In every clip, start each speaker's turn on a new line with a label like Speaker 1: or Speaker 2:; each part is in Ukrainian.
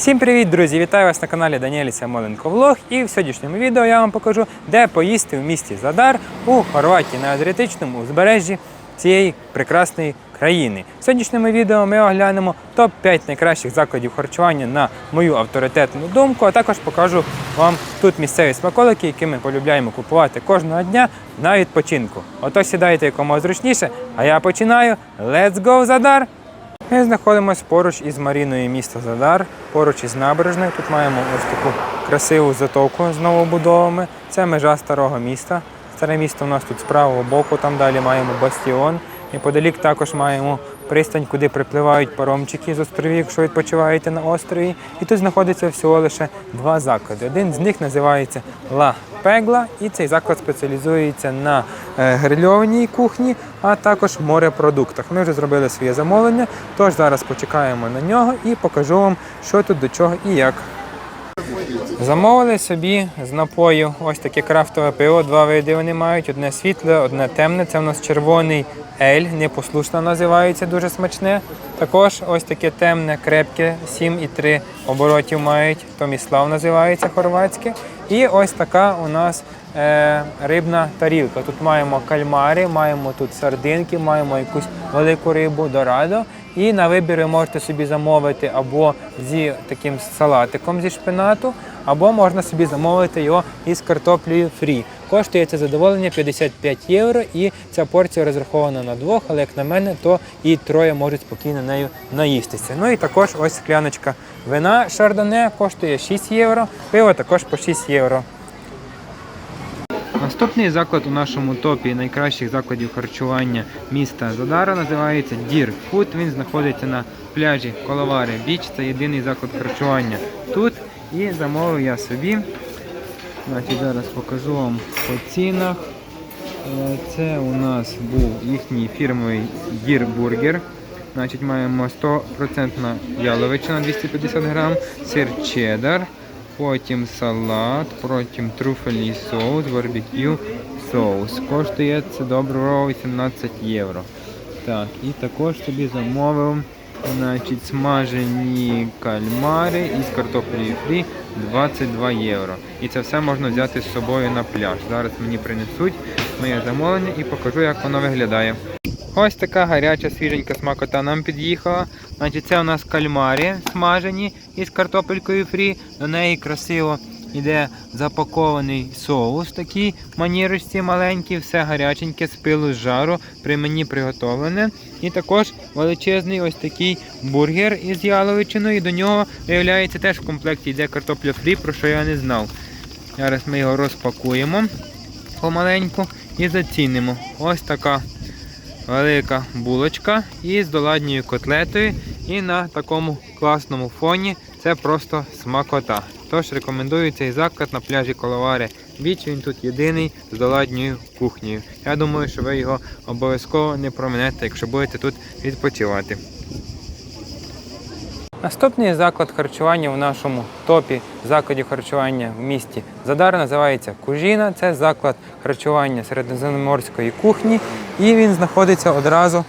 Speaker 1: Всім привіт, друзі! Вітаю вас на каналі Даніелі Самоленко Влог. І в сьогоднішньому відео я вам покажу, де поїсти в місті Задар у Хорватії на Адріатичному узбережжі цієї прекрасної країни. В сьогоднішньому відео ми оглянемо топ-5 найкращих закладів харчування на мою авторитетну думку, а також покажу вам тут місцеві смаколики, які ми полюбляємо купувати кожного дня на відпочинку. Отож сідайте якомога зручніше, а я починаю. Let's go, Задар! Ми знаходимося поруч із маріною міста Задар, поруч із набережною. Тут маємо ось таку красиву затоку з новобудовами. Це межа старого міста. Старе місто у нас тут з правого боку, там далі маємо бастіон. Неподалік також маємо пристань, куди припливають паромчики з островів, якщо відпочиваєте на острові. І тут знаходиться всього лише два заклади. Один з них називається Ла Пегла, і цей заклад спеціалізується на е, грильованій кухні, а також морепродуктах. Ми вже зробили своє замовлення, тож зараз почекаємо на нього і покажу вам, що тут до чого і як. Замовили собі з напою ось таке крафтове пиво. Два види вони мають: одне світле, одне темне. Це в нас червоний ель, непослушно називається, дуже смачне. Також ось таке темне, крепке, 7,3 оборотів мають. Томіслав називається хорватське. І ось така у нас е, рибна тарілка. Тут маємо кальмари, маємо тут сардинки, маємо якусь велику рибу дорадо. І на вибір ви можете собі замовити або зі таким салатиком зі шпинату, або можна собі замовити його із картоплею фрі. Коштує це задоволення 55 євро, і ця порція розрахована на двох, але як на мене, то і троє можуть спокійно нею наїстися. Ну і також ось скляночка вина шардоне коштує 6 євро, пиво також по 6 євро. Наступний заклад у нашому топі найкращих закладів харчування міста Задара називається Дір Фуд. Він знаходиться на пляжі Коловари Біч. Це єдиний заклад харчування тут. І замовив я собі. Значить, Зараз покажу вам по цінах. Е, Це у нас був їхній фірмовий Дір Бургер. Значить, маємо 100% яловичина 250 грам, сир чеддер, потім салат, потім трюфельний соус, барбекю соус. Коштує це добро 18 євро. Так, і також собі замовив значить, смажені кальмари із картоплею фрі 22 євро. І це все можна взяти з собою на пляж. Зараз мені принесуть моє замовлення і покажу, як воно виглядає. Ось така гаряча свіженька смакота нам під'їхала. Значить, це у нас кальмарі смажені із картопелькою фрі. До неї красиво йде запакований соус такий манірочці маленький, все гаряченьке, з пилу з жару, при мені приготовлене. І також величезний ось такий бургер із яловичиною. І до нього, виявляється, теж в комплекті йде картопля фрі, про що я не знав. Зараз ми його розпакуємо помаленьку і зацінимо. Ось така велика булочка із доладньою котлетою. І на такому класному фоні це просто смакота. Тож рекомендую цей заклад на пляжі Коловари Біч. Він тут єдиний з доладньою кухнею. Я думаю, що ви його обов'язково не проминете, якщо будете тут відпочивати. Наступний заклад харчування в нашому топі закладів харчування в місті Задар називається Кужіна. Це заклад харчування середземноморської кухні, і він знаходиться одразу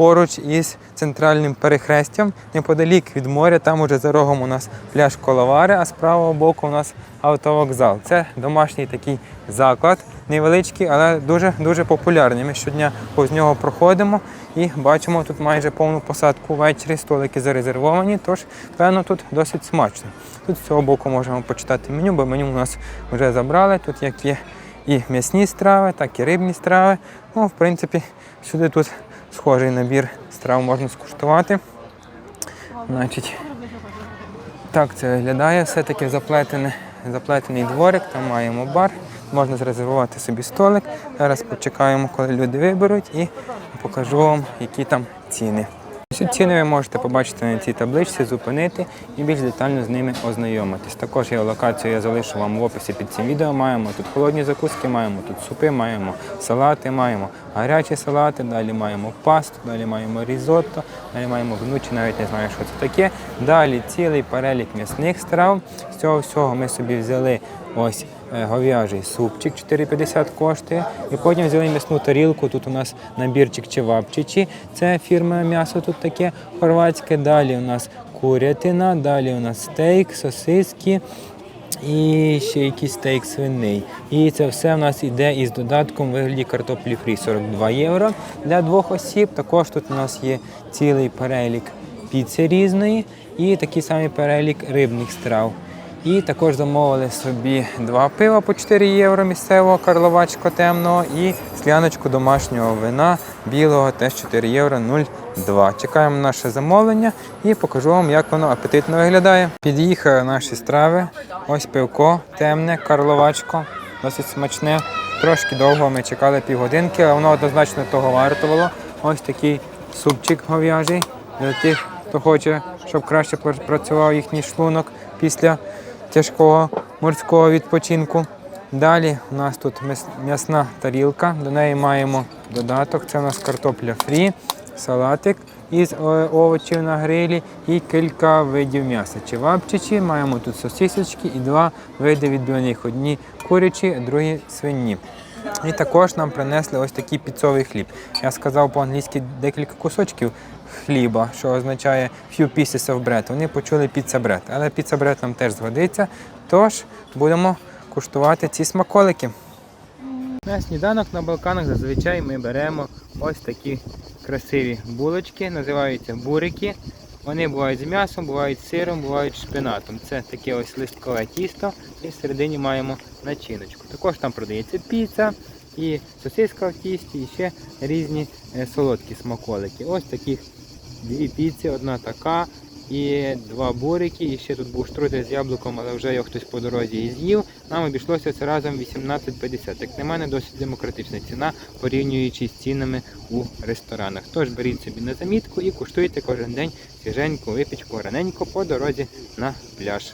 Speaker 1: поруч із центральним перехрестям, неподалік від моря. Там уже за рогом у нас пляж Коловари, а з правого боку у нас автовокзал. Це домашній такий заклад, невеличкий, але дуже дуже популярний. Ми щодня повз нього проходимо і бачимо тут майже повну посадку ввечері, столики зарезервовані, тож певно тут досить смачно. Тут з цього боку можемо почитати меню, бо меню у нас вже забрали. Тут як є і м'ясні страви, так і рибні страви. Ну, в принципі, сюди тут схожий набір страв можна скуштувати. Значить, так це виглядає, все-таки заплетене, заплетений дворик, там маємо бар, можна зрезервувати собі столик. Зараз почекаємо, коли люди виберуть, і покажу вам, які там ціни. Ціни ви можете побачити на цій табличці, зупинити і більш детально з ними ознайомитись. Також я локацію я залишу вам в описі під цим відео. Маємо тут холодні закуски, маємо тут супи, маємо салати, маємо гарячі салати, далі маємо пасту, далі маємо різотто, далі маємо гнучі, навіть не знаю, що це таке. Далі цілий перелік м'ясних страв. З цього всього ми собі взяли ось говяжий супчик 4,50 коштує. І потім взяли м'ясну тарілку. Тут у нас набірчик чевапчичі. Це фірма м'ясо тут таке хорватське. Далі у нас курятина, далі у нас стейк, сосиски і ще якийсь стейк свиний. І це все у нас йде із додатком в вигляді картоплі фрі 42 євро для двох осіб. Також тут у нас є цілий перелік піци різної і такий самий перелік рибних страв. І також замовили собі два пива по 4 євро місцевого карловачко темного і скляночку домашнього вина білого теж 4 євро 0,2. Чекаємо наше замовлення і покажу вам, як воно апетитно виглядає. Під'їхали наші страви. Ось пивко темне, карловачко, досить смачне. Трошки довго ми чекали півгодинки, але воно однозначно того вартувало. Ось такий супчик говяжий для тих, хто хоче, щоб краще пр- працював їхній шлунок після тяжкого морського відпочинку. Далі у нас тут м'ясна тарілка, до неї маємо додаток. Це у нас картопля фрі, салатик із е, овочів на грилі і кілька видів м'яса. Чевапчичі, маємо тут сосисочки і два види відбивних. Одні курячі, другі свині. І також нам принесли ось такий піцовий хліб. Я сказав по-англійськи декілька кусочків хліба, що означає few pieces of bread. Вони почули pizza bread, але pizza bread нам теж згодиться. Тож будемо куштувати ці смаколики. На сніданок на Балканах зазвичай ми беремо ось такі красиві булочки, називаються бурики. Вони бувають з м'ясом, бувають з сиром, бувають з шпинатом. Це таке ось листкове тісто, і всередині маємо начиночку. Також там продається піца, і сосиска в тісті, і ще різні е, солодкі смаколики. Ось таких дві піці, одна така і два бурики. І ще тут був штрудель з яблуком, але вже його хтось по дорозі і з'їв. Нам обійшлося це разом 18,50. Як на мене, досить демократична ціна, порівнюючи з цінами у ресторанах. Тож беріть собі на замітку і куштуйте кожен день свіженьку випічку раненько по дорозі на пляж.